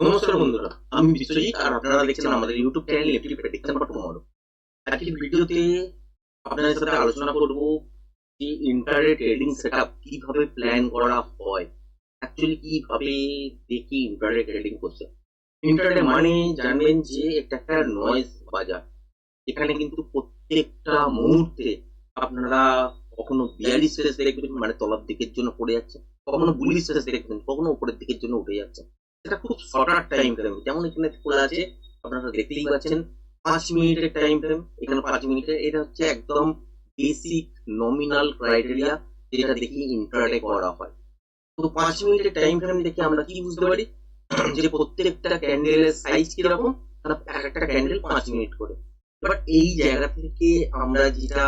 নমস্কার বন্ধুরা, আমি বিশ্বজিৎ আর আপনারা দেখছেন আমাদের YouTube channel prediction for tomorrow আজকের ভিডিওতে আপনাদের সাথে আলোচনা করব যে ইন্টারনেট ট্রেডিং কীভাবে প্ল্যান করা হয় অ্যাকচুয়ালি কীভাবে দেখি ইন্টারনেট ট্রেডিং করছে। ইন্টারনেট মানে জানবেন যে এটা একটা নয়েজ বাজার এখানে কিন্তু প্রত্যেকটা মুহূর্তে আপনারা কখনো বিয়াল্লিশ ফেস দেখবেন মানে তলার দিকের জন্য পড়ে যাচ্ছে, কখনো বুলিশ ফেস দেখবেন, কখনো উপরের দিকের জন্য উঠে যাচ্ছে। এটা খুব শর্টার টাইম ফ্রেম যেমন এখানে খোলা আছে আপনারা দেখতেই পাচ্ছেন পাঁচ মিনিটের টাইম ফ্রেম এখানে পাঁচ মিনিটের এটা হচ্ছে একদম বেসিক নমিনাল ক্রাইটেরিয়া যেটা দেখি ইন্টারডে করা হয়। তো পাঁচ মিনিটের টাইম ফ্রেম দেখে আমরা কি বুঝতে পারি? যে প্রত্যেকটা ক্যান্ডেলের সাইজ কীরকম? এক একটা ক্যান্ডেল পাঁচ মিনিট করে। এবার এই জায়গা থেকে আমরা যেটা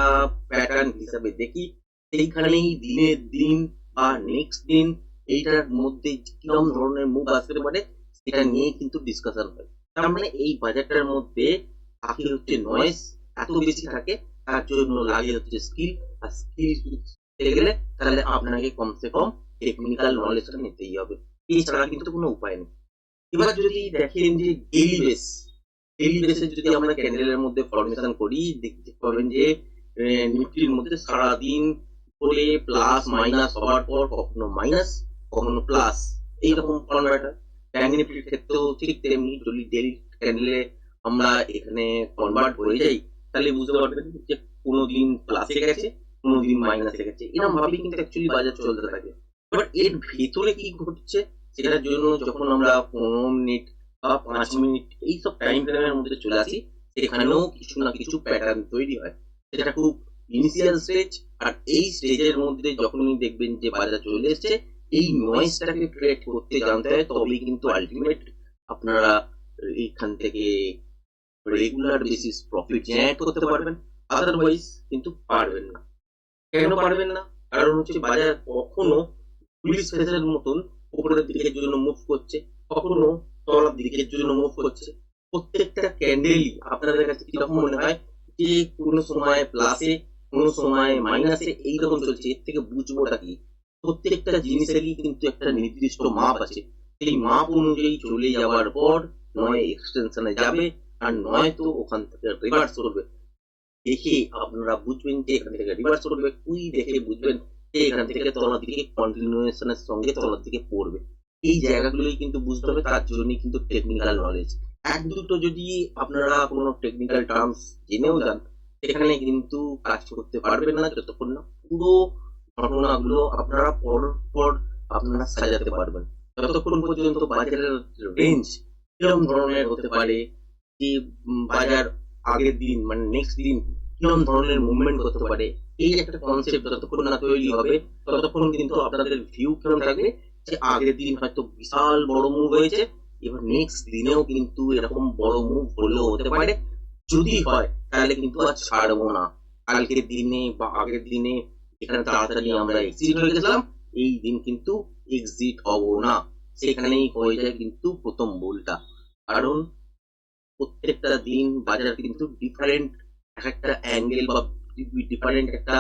প্যাটার্ন হিসাবে দেখি সেইখানেই দিনের দিন বা নেক্সট দিন এইটার মধ্যে কিরম ধরনের মুভ আসতে পারে সেটা নিয়ে কিন্তু ডিসকাশন হয়। তার মানে এই বাজারটার মধ্যে থাকে হচ্ছে নয়েস এত বেশি থাকে তার জন্য লাগে হচ্ছে স্কিল আর স্কিল পেতে গেলে তাহলে আপনাকে কমসে কম টেকনিক্যাল নলেজটা নিতেই হবে। এছাড়া কিন্তু কোনো উপায় নেই। এবার যদি দেখেন যে ডেইলি বেস ডেইলি বেসে যদি আমরা ক্যান্ডেলের মধ্যে ফরমেশন করি দেখতে পাবেন যে নিফটির মধ্যে সারাদিন করে প্লাস মাইনাস হওয়ার পর কখনো মাইনাস কখনো প্লাস এইরকম ফর্মেটার ব্যাঙ্ক নিফটির ক্ষেত্রেও ঠিক তেমনি যদি ডেলি ক্যান্ডেলে আমরা এখানে কনভার্ট হয়ে যাই, তাহলে বুঝতে পারবেন যে কোনো দিন প্লাসে গেছে কোনো দিন মাইনাসে গেছে। এরকম ভাবে কিন্তু অ্যাকচুয়ালি বাজার চলতে থাকে। এবার এর ভেতরে কি ঘটছে, সেটার জন্য যখন আমরা পনেরো মিনিট বা পাঁচ মিনিট এইসব টাইম ফ্রেমের মধ্যে চলে আসি, সেখানেও কিছু না কিছু প্যাটার্ন তৈরি হয়। সেটা খুব ইনিশিয়াল স্টেজ আর এই স্টেজের মধ্যে যখনই দেখবেন যে বাজার চলে এসছে এই নয়েজটাকে ক্রিয়েট করতে জানতে হয়, তবেই কিন্তু আলটিমেট আপনারা এইখান থেকে রেগুলার বেসিস প্রফিট জেনারেট করতে পারবেন। আদারওয়াইজ কিন্তু পারবেন না। কেন পারবেন না? কারণ হচ্ছে বাজার কখনো পুলিশ ফেসের মতন উপরের দিকের জন্য মুভ করছে, কখনো তলার দিকের জন্য মুভ করছে। প্রত্যেকটা ক্যান্ডেলই আপনাদের কাছে কীরকম মনে হয়? যে কোনো সময় প্লাসে কোনো সময় মাইনাসে এইরকম চলছে। এর থেকে বুঝবোটা কি? প্রত্যেকটা জিনিসেরই কিন্তু একটা নির্দিষ্ট মাপ আছে। সেই মাপ অনুযায়ী চলে যাওয়ার পর নয় এক্সটেনশনে যাবে আর নয় তো ওখান থেকে রিভার্স করবে। দেখে আপনারা বুঝবেন যে এখান থেকে রিভার্স করবে। কুই দেখে বুঝবেন যে এখান থেকে তলার দিকে কন্টিনিউশনের সঙ্গে তলার দিকে পড়বে। এই জায়গাগুলোই কিন্তু বুঝতে হবে, তার জন্যই কিন্তু টেকনিক্যাল নলেজ এক দুটো যদি আপনারা কোনো টেকনিক্যাল টার্মস জেনেও যান, সেখানে কিন্তু কাজ করতে পারবেন না যতক্ষণ না পুরো ঘটনাগুলো আপনারা পর পর আপনারা সাজাতে পারবেন। যতক্ষণ পর্যন্ত বাজারের রেঞ্জ কিরম ধরনের হতে পারে উম, বাজার আগের দিন মানে নেক্সট দিন কিরম ধরনের মুভমেন্ট করতে পারে এই একটা কনসেপ্ট যতক্ষণ না তৈরি হবে ততক্ষণ কিন্তু আপনাদের ভিউ কিরম থাকবে যে আগের দিন হয়তো বিশাল বড় মুভ হয়েছে এবার নেক্সট দিনেও কিন্তু এরকম বড় মুভ হলেও হতে পারে। যদি হয় তাহলে কিন্তু আর ছাড়বো না। কালকের দিনে বা আগের দিনে এখানে তাড়াতাড়ি আমরা এক্সিট হয়ে গেছিলাম এই দিন কিন্তু এক্সিট হব না। সেখানেই হয়ে যায় কিন্তু প্রথম ভুলটা। কারণ প্রত্যেকটা দিন বাজার কিন্তু ডিফারেন্ট এক একটা অ্যাঙ্গেল বা ডিফারেন্ট একটা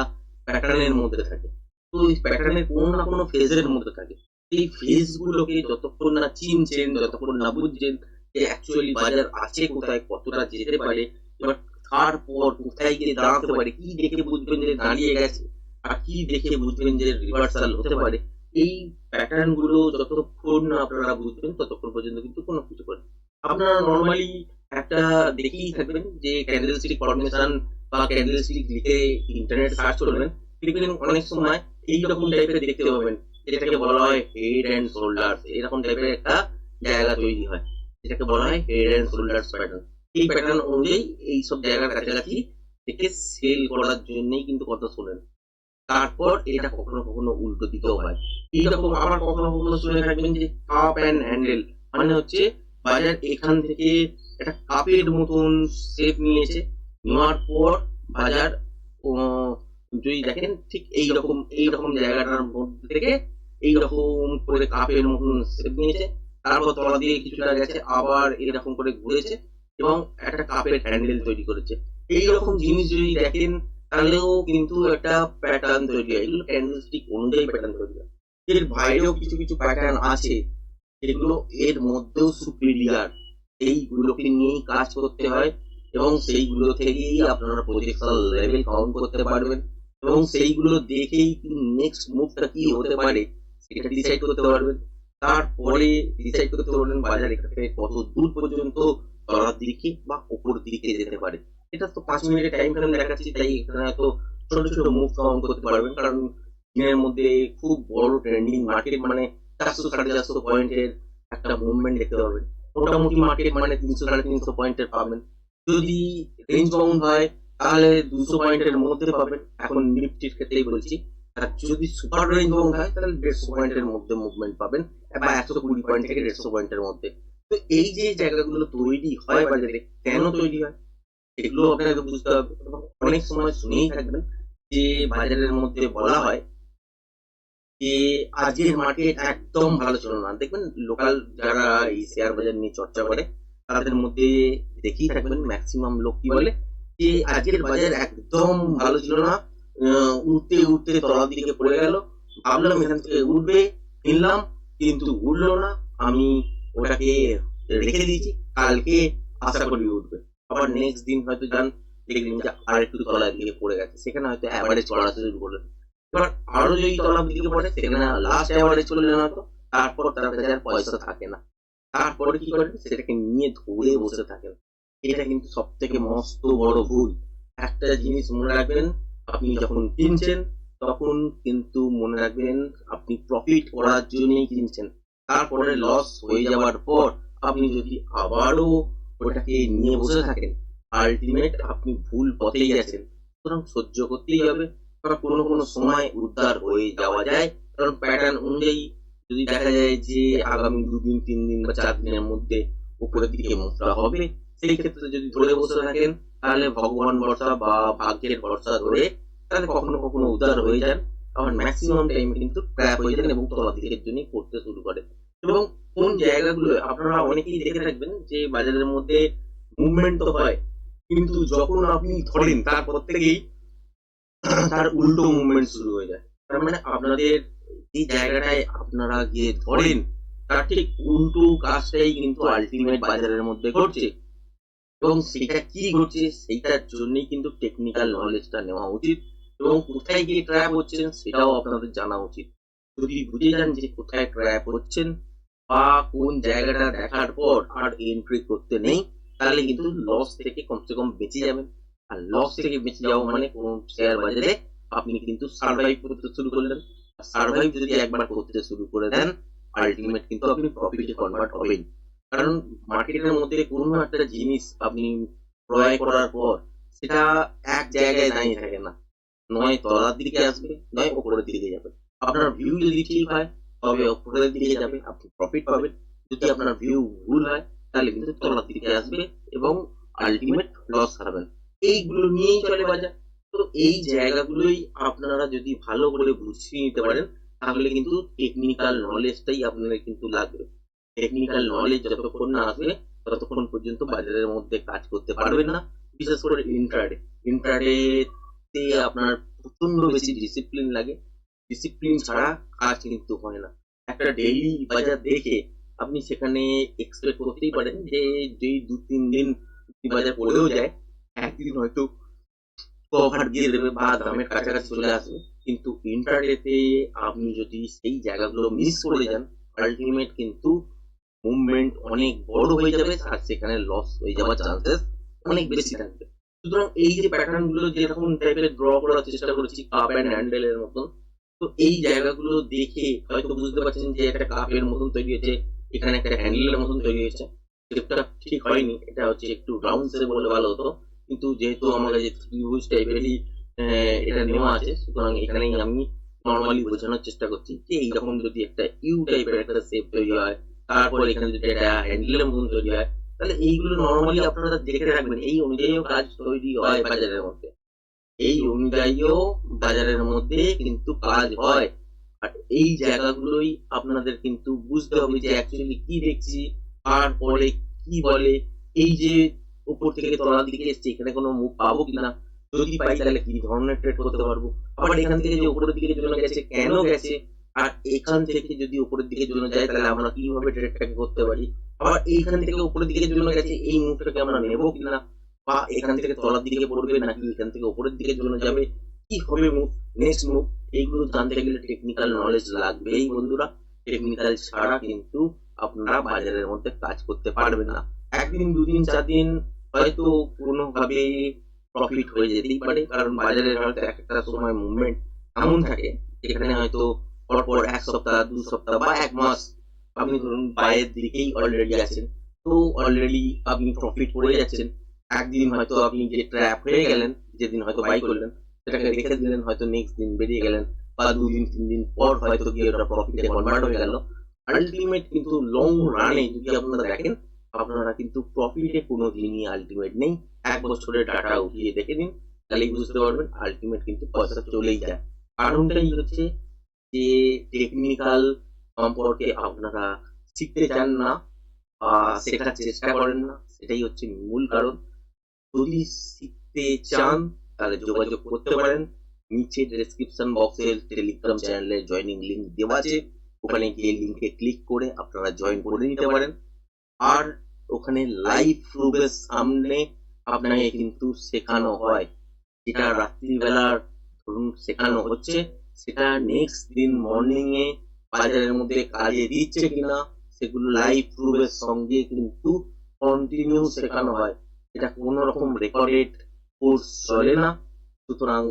প্যাটার্নের মধ্যে থাকে। তো এই প্যাটার্নের কোনো না কোনো ফেজের মধ্যে থাকে। এই ফেজ গুলোকে যতক্ষণ না চিনছেন, যতক্ষণ না বুঝছেন যে অ্যাকচুয়ালি বাজার আছে কোথায়, কতটা যেতে পারে, এবার তারপর কোথায় গিয়ে দাঁড়াতে পারে, কি দেখে বুঝবেন যে দাঁড়িয়ে গেছে? কি দেখে বুঝবেন যে রিভার্সাল হতে পারে। এই প্যাটার্নগুলো যতক্ষণ না আপনারা বুঝবেন, ততক্ষণ পর্যন্ত কিন্তু কোনো কিছু করেন। আপনারা নর্মালি একটা দেখেই থাকবেন যে ক্যান্ডেল স্টিক ফরমেশন বা ক্যান্ডেল স্টিক লিখে ইন্টারনেট সার্চ করবেন দেখবেন অনেক সময় এইরকম টাইপের দেখতে পাবেন, যেটাকে বলা হয় হেড অ্যান্ড শোল্ডার্স এরকম টাইপের একটা জায়গা তৈরি হয়, যেটাকে বলা হয় হেড অ্যান্ড শোল্ডার্স প্যাটার্ন এই প্যাটার্ন অনুযায়ী এইসব জায়গার কাছাকাছি থেকে সেল করার জন্যই কিন্তু কথা শোনেন। তারপর এটা কখনো কখনো উল্টো দিকেও হয়। এইরকম আবার কখনো কখনো শুনে থাকবেন যে কাপ অ্যান্ড হ্যান্ডেল মানে হচ্ছে বাজার এখান থেকে একটা কাপের মতন শেপ নিয়েছে। নেওয়ার পর বাজার যদি দেখেন ঠিক এইরকম এইরকম জায়গাটার মধ্যে থেকে এইরকম করে কাপের মতন শেপ নিয়েছে। তারপর তলা দিয়ে কিছুটা গেছে, আবার এরকম করে ঘুরেছে এবং একটা কাপের হ্যান্ডেল তৈরি করেছে। এইরকম জিনিস যদি দেখেন তাহলেও কিন্তু একটা প্যাটার্ন তৈরি হয়। এগুলো ক্যান্ডেলস্টিক অনুযায়ী প্যাটার্ন তৈরি হয়। এর বাইরেও কিছু কিছু প্যাটার্ন আছে, যেগুলো এর মধ্যেও সুপিরিয়ার এইগুলোকে নিয়েই কাজ করতে হয় এবং সেইগুলো থেকেই আপনারা প্রজেকশন লেভেল কাউন্ট করতে পারবেন। এবং সেইগুলো দেখেই নেক্সট মুভটা কি হতে পারে, সেটা ডিসাইড করতে পারবেন। তারপরে ডিসাইড করতে পারবেন বাজার এখান থেকে কত দূর পর্যন্ত তলার দিকে বা উপর দিকে যেতে পারে। এটা তো পাঁচ মিনিটের টাইম ফ্রেম দেখাচ্ছি তাই এখানে হয়তো ছোট ছোট মুভ কাউন্ট করতে পারবেন। কারণ দিনের মধ্যে খুব বড় ট্রেন্ডিং মার্কেট মানে চারশো সাড়ে চারশো পয়েন্টের একটা মুভমেন্ট দেখতে পাবেন। মোটামুটি মার্কেট মানে তিনশো সাড়ে তিনশো পয়েন্টের পাবেন। যদি রেঞ্জ বাউন্ড হয়, তাহলে দুশো পয়েন্টের মধ্যে পাবেন। এখন নিফটির ক্ষেত্রেই বলছি, আর যদি সুপার রেঞ্জ বাউন্ড হয়, তাহলে দেড়শো পয়েন্টের মধ্যে মুভমেন্ট পাবেন, বা একশো কুড়ি পয়েন্ট থেকে দেড়শো পয়েন্টের মধ্যে। তো এই যে জায়গাগুলো তৈরি হয় বাজারে, কেন তৈরি হয়? এগুলো আপনাকে বুঝতে হবে। অনেক সময় শুনেই থাকবেন যে বাজারের মধ্যে বলা হয় যে আজকের মার্কেট একদম ভালো ছিল না। দেখবেন লোকাল যারা এই শেয়ার বাজার নিয়ে চর্চা করে, তাদের মধ্যে দেখেই থাকবেন ম্যাক্সিমাম লোক কি বলে যে আজকের বাজার একদম ভালো ছিল না উঠতে উঠতে তলার দিকে পড়ে গেল। ভাবলাম এখান থেকে উঠবে কিনলাম কিন্তু উঠল না। আমি ওটাকে রেখে দিয়েছি, কালকে আশা করি উঠবে আবার নেক্সট দিন হয়তো যান দেখলেন যে আর একটু তলার দিকে পড়ে গেছে, সেখানে হয়তো অ্যাভারেজ করা শুরু করল এবার আরও যদি তলার দিকে পড়ে, সেখানে লাস্ট অ্যাভারেজ চললেন হয়তো, তারপর তার কাছে আর পয়সা থাকে না। তারপরে কি করে সেটাকে নিয়ে ধরে বসে থাকেন। এটা কিন্তু সব থেকে মস্ত বড় ভুল। একটা জিনিস মনে রাখবেন, আপনি যখন কিনছেন, তখন কিন্তু মনে রাখবেন আপনি প্রফিট করার জন্যই কিনছেন। তারপরে লস হয়ে যাওয়ার পর আপনি যদি আবারও ওটাকে নিয়ে বসে থাকেন। আলটিমেট আপনি ভুল পথেই আছেন সুতরাং সহ্য করতেই হবে। কারণ কোনো কোনো সময় উদ্ধার হয়ে যাওয়া যায়। কারণ প্যাটার্ন অনুযায়ী যদি দেখা যায় যে আগামী দুদিন তিন দিন বা চার দিনের মধ্যে উপরের দিকে মুখটা হবে, সেই ক্ষেত্রে যদি ধরে বসে থাকেন, তাহলে ভগবান ভরসা বা ভাগ্যের ভরসা ধরে তাহলে কখনো কখনো উদ্ধার হয়ে যান। আবার ম্যাক্সিমাম টাইম কিন্তু ট্র্যাপ হয়ে যান এবং তলা দিকের জন্য করতে শুরু করে এবং কোন জায়গাগুলো আপনারা অনেকেই দেখে থাকবেন যে বাজারের মধ্যে মুভমেন্ট তো হয়, কিন্তু যখন আপনি ধরেন তারপর থেকেই তার উল্টো মুভমেন্ট শুরু হয়ে যায়। তার মানে আপনাদের যে জায়গাটায় আপনারা গিয়ে ধরেন, তার ঠিক উল্টো কাজটাই কিন্তু আলটিমেট বাজারের মধ্যে ঘটছে। এবং সেটা কি ঘটছে, সেইটার জন্যই কিন্তু টেকনিক্যাল নলেজটা নেওয়া উচিত এবং কোথায় গিয়ে ট্র্যাপ হচ্ছেন, সেটাও আপনাদের জানা উচিত। যদি বুঝে যান যে কোথায় ট্র্যাপ হচ্ছেন বা কোন জায়গাটা দেখার পর আর এন্ট্রি করতে নেই, তাহলে কিন্তু লস থেকে কমসে কম বেঁচে যাবেন। আর লস থেকে বেঁচে যাওয়া মানে কোন শেয়ার বাজারে আপনি কিন্তু সার্ভাইভ করতে শুরু করলেন। সার্ভাইভ যদি একবার করতে শুরু করে দেন আলটিমেট কিন্তু আপনি প্রফিটে কনভার্ট হবেন। কারণ মার্কেটের মধ্যে কোনো একটা জিনিস আপনি ক্রয় করার পর সেটা এক জায়গায় দাঁড়িয়ে থাকে না। নয় তলার দিকে আসবে, নয় ওপরের দিকে যাবে। আপনার ভিউ যদি ঠিক হয় তবে উপরের দিকে যাবে আপনি প্রফিট পাবেন। যদি আপনার ভিউ ভুল হয়, তাহলে কিন্তু তলার দিকে আসবে এবং আলটিমেট লস খাবেন এইগুলো নিয়েই চলে বাজার। তো এই জায়গাগুলোই আপনারা যদি ভালো করে বুঝিয়ে নিতে পারেন, তাহলে কিন্তু টেকনিক্যাল নলেজটাই আপনাদের কিন্তু লাগবে। টেকনিক্যাল নলেজ যতক্ষণ না আসবে, ততক্ষণ পর্যন্ত বাজারের মধ্যে কাজ করতে পারবেন না। বিশেষ করে ইন্ট্রাডে ইন্ট্রাডে তে আপনার প্রচণ্ড বেশি ডিসিপ্লিন লাগে। ডিসিপ্লিন ছাড়া কাজ কিন্তু হয় না। একটা ডেইলি বাজার দেখে আপনি সেখানে এক্সপেক্ট করতেই পারেন যে যেই দু তিন দিন বাজার পড়েও যায়, একদিন হয়তো কভার দিয়ে দেবে বা দামের কাছাকাছি চলে আসবে। কিন্তু ইন্টারনেটে আপনি যদি সেই জায়গাগুলো মিস করে যান আলটিমেট কিন্তু মুভমেন্ট অনেক বড় হয়ে যাবে আর সেখানে লস হয়ে যাওয়ার চান্সেস অনেক বেশি থাকবে। সুতরাং এই যে প্যাটার্নগুলো যেরকম টাইপের ড্র করার চেষ্টা করেছি কাপ অ্যান্ড হ্যান্ডেল এর মতন তো এই জায়গাগুলো দেখে হয়তো বুঝতে পারছেন যে একটা কাপের মতন তৈরি হয়েছে, এখানে একটা হ্যান্ডেলের মতন তৈরি হয়েছে। শেপটা ঠিক হয়নি, এটা হচ্ছে একটু রাউন্ড শেপ বলে ভালো হতো। কিন্তু যেহেতু আমার কাছে ত্রিভুজ টাইপেরই এটা নেওয়া আছে, সুতরাং এখানেই আমি নর্মালি বোঝানোর চেষ্টা করছি যে এইরকম যদি একটা ইউ টাইপের একটা শেপ তৈরি হয়, তারপর এখানে যদি একটা হ্যান্ডেলের মতন তৈরি হয়, তাহলে এইগুলো নর্মালি আপনারা দেখে রাখবেন, এই অনুযায়ীও কাজ তৈরি হয় বাজারের মধ্যে। এই অনুযায়ীও বাজারের মধ্যে কিন্তু কাজ হয়। আর এই জায়গাগুলোই আপনাদের কিন্তু বুঝতে হবে যে অ্যাকচুয়ালি কি দেখছি তারপরে কি বলে, এই যে উপর থেকে তলার দিকে এসছে, এখানে কোনো মুখ পাবো কিনা? যদি পাই তাহলে কি ধরনের ট্রেড করতে পারব? আবার এখান থেকে যে উপরের দিকে জন্য গেছে, কেন গেছে? আর এখান থেকে যদি উপরের দিকে ঝুলানো যায়, তাহলে আমরা কীভাবে ট্রেডটাকে করতে পারি? আবার এইখান থেকে উপরের দিকে ঝুলানো গেছে, এই মুভটাকে আমরা নেব কিনা? বা এখান থেকে তলার দিকে পড়বে নাকি এখান থেকে উপরের দিকে ঝুলানো যাবে? কি হবে মুভ নেক্সট মুভ এইগুলো জানতে গেলে টেকনিক্যাল নলেজ লাগবেই বন্ধুরা। টেকনিক্যাল ছাড়া কিন্তু আপনারা বাজারের মধ্যে কাজ করতে পারবেন না। একদিন, দুদিন চার দিন হয়তো কোনোভাবে প্রফিট হয়ে যেতেই পারে। কারণ বাজারের হয়তো এক একটা সময় মুভমেন্ট এমন থাকে, যেখানে হয়তো পরপর এক সপ্তাহ, দু সপ্তাহ বা এক মাস আপনি ধরুন বাইরের দিকেই অলরেডি আছেন। তো অলরেডি আপনি প্রফিট করে যাচ্ছেন। একদিন হয়তো আপনি যে ট্র্যাপ হয়ে গেলেন যেদিন হয়তো বাই করলেন সেটাকে রেখে দিলেন হয়তো নেক্সট দিন বেরিয়ে গেলেন বা দুদিন তিন দিন পর হয়তো গিয়ে ওটা প্রফিটে কনভার্ট হয়ে গেল। আলটিমেট কিন্তু লং রানে যদি আপনারা দেখেন আপনারা কিন্তু প্রফিটে কোনো দিনই আলটিমেট নেই। এক বছরের ডাটা উঠিয়ে দেখে দিন তাহলেই বুঝতে পারবেন আলটিমেট কিন্তু পয়সা চলেই যায়। কারণটাই হচ্ছে যে টেকনিক্যাল সম্পর্কে আপনারা শিখতে চান না বা শেখার চেষ্টা করেন না সেটাই হচ্ছে মূল কারণ। যদি শিখতে চান তাহলে যোগাযোগ করতে পারেন। নিচে ডেসক্রিপশন বক্সের টেলিগ্রাম চ্যানেলের জয়নিং লিংক দেওয়া আছে। ওখানে গিয়ে লিংকে ক্লিক করে আপনারা জয়েন করে নিতে পারেন। আর ওখানে লাইভ প্রুফের সামনে আপনাকে কিন্তু শেখানো হয়। যেটা রাত্রিবেলার ধরুন শেখানো হচ্ছে, সেটা নেক্সট দিন মর্নিং এ বাজারের মধ্যে কাজে দিচ্ছে কিনা, সেগুলো লাইভ প্রুফের সঙ্গে কিন্তু কন্টিনিউ শেখানো হয়। এটা কোনো রকম রেকর্ডেড কোর্স চলে না। সুতরাং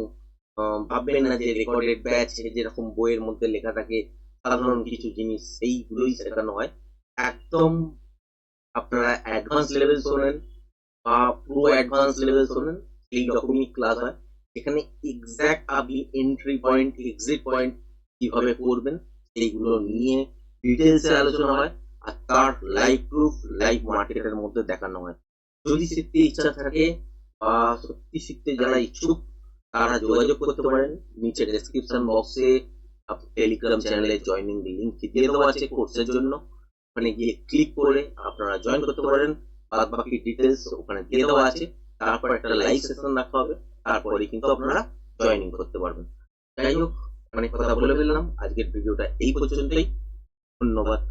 ভাববেন না যে রেকর্ডেড ব্যাচ যেরকম বইয়ের মধ্যে লেখা থাকে সাধারণ কিছু জিনিস সেইগুলোই শেখানো হয়। একদম আপনারা অ্যাডভান্স লেভেল শোনেন বা পুরো অ্যাডভান্স লেভেল শোনেন এই রকমই ক্লাস হয়। এখানে এক্স্যাক্ট আপনি এন্ট্রি পয়েন্ট এক্সিট পয়েন্ট কীভাবে করবেন সেইগুলো নিয়ে ডিটেলসে আলোচনা হয়। আর তার লাইভ প্রুফ লাইভ মার্কেটের মধ্যে দেখানো হয়। যদি শিখতে ইচ্ছা থাকে বা সত্যি শিখতে যারা ইচ্ছুক, তারা যোগাযোগ করতে পারেন। নিচে ডেসক্রিপশন বক্সে টেলিগ্রাম চ্যানেলে জয়নিং লিঙ্ক দিয়ে দেওয়া আছে কোর্সের জন্য। ওখানে গিয়ে ক্লিক করে আপনারা জয়েন করতে পারেন। বাদ বাকি ডিটেলস ওখানে দিয়ে দেওয়া আছে। তারপর একটা লাইভ সেশন রাখা হবে। তারপরে কিন্তু আপনারা জয়েনিং করতে পারবেন। যাই হোক অনেক কথা বলে ফেললাম। আজকের ভিডিওটা এই পর্যন্তই। ধন্যবাদ।